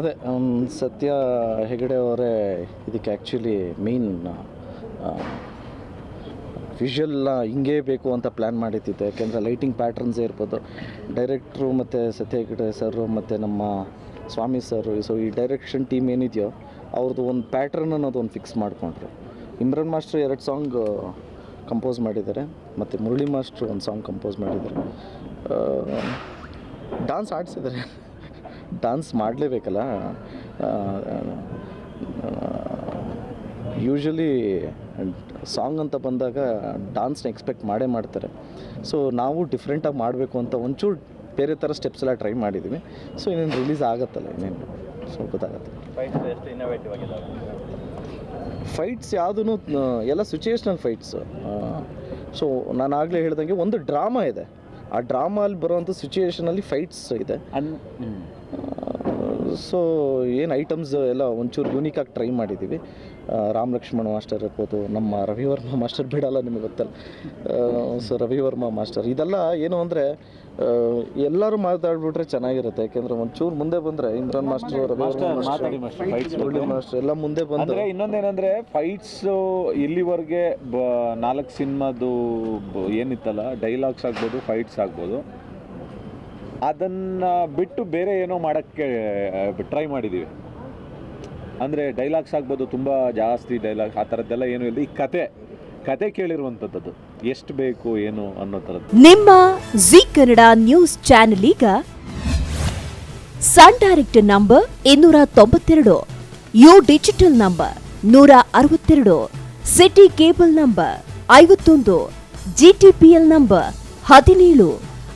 ಅದೇ ಸತ್ಯ ಹೆಗಡೆ ಅವರೇ ಇದಕ್ಕೆ ಆ್ಯಕ್ಚುಲಿ ಮೇನ್ ವಿಷುವಲ್ನ ಹಿಂಗೇ ಬೇಕು ಅಂತ ಪ್ಲ್ಯಾನ್ ಮಾಡಿದ್ದಿತ್ತು. ಯಾಕೆಂದರೆ ಲೈಟಿಂಗ್ ಪ್ಯಾಟ್ರನ್ಸೇ ಇರ್ಬೋದು. ಡೈರೆಕ್ಟ್ರು ಮತ್ತು ಸತ್ಯ ಹೆಗಡೆ ಸರ್ ಮತ್ತು ನಮ್ಮ ಸ್ವಾಮಿ ಸರ್ ಸೊ ಈ ಡೈರೆಕ್ಷನ್ ಟೀಮ್ ಏನಿದೆಯೋ ಅವ್ರದ್ದು ಒಂದು ಪ್ಯಾಟ್ರನ್ ಅನ್ನೋದು ಒಂದು ಫಿಕ್ಸ್ ಮಾಡಿಕೊಂಡ್ರು. ಇಮ್ರಾನ್ ಮಾಸ್ಟ್ರು ಎರಡು ಸಾಂಗ್ ಕಂಪೋಸ್ ಮಾಡಿದ್ದಾರೆ. ಮತ್ತು ಮುರಳಿ ಮಾಸ್ಟ್ರು ಒಂದು ಸಾಂಗ್ ಕಂಪೋಸ್ ಮಾಡಿದ್ದಾರೆ. ಡಾನ್ಸ್ ಆಡಿಸಿದ್ದಾರೆ. ಡಾನ್ಸ್ ಮಾಡಲೇಬೇಕಲ್ಲ? ಯೂಶ್ವಲಿ ಸಾಂಗ್ ಅಂತ ಬಂದಾಗ ಡಾನ್ಸ್ನ ಎಕ್ಸ್ಪೆಕ್ಟ್ ಮಾಡೇ ಮಾಡ್ತಾರೆ. ಸೊ ನಾವು ಡಿಫ್ರೆಂಟಾಗಿ ಮಾಡಬೇಕು ಅಂತ ಒಂಚೂರು ಬೇರೆ ಥರ ಸ್ಟೆಪ್ಸ್ ಎಲ್ಲ ಟ್ರೈ ಮಾಡಿದ್ದೀವಿ ಸೊ ಇನ್ನೇನು ರಿಲೀಸ್ ಆಗುತ್ತಲ್ಲ ಇನ್ನೇನು? ಸೊ ಗೊತ್ತಾಗುತ್ತೆ. ಫೈಟ್ಸ್ ಯಾವುದೂ ಎಲ್ಲ ಸಿಚುಯೇಷ್ನಲ್ ಫೈಟ್ಸು ಸೊ ನಾನು ಆಗಲೇ ಹೇಳ್ದಂಗೆ ಒಂದು ಡ್ರಾಮಾ ಇದೆ. ಆ ಡ್ರಾಮಲ್ಲಿ ಬರುವಂಥ ಸಿಚುಯೇಷನಲ್ಲಿ ಫೈಟ್ಸ್ ಇದೆ. ಸೊ ಏನು ಐಟಮ್ಸ್ ಎಲ್ಲ ಒಂಚೂರು ಯೂನಿಕಾಗಿ ಟ್ರೈ ಮಾಡಿದ್ದೀವಿ ರಾಮ್ ಲಕ್ಷ್ಮಣ್ ಮಾಸ್ಟರ್ ಇರ್ಬೋದು ನಮ್ಮ ರವಿವರ್ಮ ಮಾಸ್ಟರ್ ಬಿಡಲ್ಲ ನಿಮಗೆ ಗೊತ್ತಲ್ಲ. So Ravivarma master. ಇದೆಲ್ಲ ಏನು ಅಂದರೆ ಎಲ್ಲರೂ ಮಾತಾಡ್ಬಿಟ್ರೆ ಚೆನ್ನಾಗಿರುತ್ತೆ. ಯಾಕೆಂದ್ರೆ ಒಂಚೂರು ಮುಂದೆ ಬಂದರೆ Imran master Ravivarma master fights Murali master ಎಲ್ಲ ಮುಂದೆ ಬಂದರೆ ಇನ್ನೊಂದೇನಂದರೆ ಫೈಟ್ಸು ಫೈಟ್ಸ್ ಇಲ್ಲಿವರೆಗೆ ಬ ನಾಲ್ಕು ಸಿನಿಮಾದು ಏನಿತ್ತಲ್ಲ ಡೈಲಾಗ್ಸ್ ಆಗ್ಬೋದು ಫೈಟ್ಸ್ ಆಗ್ಬೋದು. ಅದನ್ನ ಬಿಟ್ಟು ಬೇರೆ ಏನೋ ಮಾಡಕ್ಕೆ ಟ್ರೈ ಮಾಡಿದ್ದೀವಿ ಅಂದ್ರೆ ಡೈಲಾಗ್ಸ್ ಆಗ್ಬೋದು, ತುಂಬ ಜಾಸ್ತಿ ಡೈಲಾಗ್ ಆ ಥರದ್ದೆಲ್ಲ ಏನು ಇಲ್ಲ. ಈ ಕತೆ ಕತೆ ಕೇಳಿರುವಂಥದ್ದು ಎಷ್ಟು ಬೇಕು, ಏನು ಅನ್ನೋ ಥರದ್ದು ನಿಮ್ಮ ಜಿ ಕನ್ನಡ ನ್ಯೂಸ್ ಚಾನೆಲ್ ಈಗ ಸನ್ ಡೈರೆಕ್ಟ್ ನಂಬರ್ ಇನ್ನೂರ ತೊಂಬತ್ತೆರಡು, ಯು ಡಿಜಿಟಲ್ ನಂಬರ್ ನೂರ ಅರವತ್ತೆರಡು, ಸಿಟಿ ಕೇಬಲ್ ನಂಬರ್ ಐವತ್ತೊಂದು ಜಿಟಿಪಿಎಲ್ ನಂಬರ್ ಹದಿನೇಳು.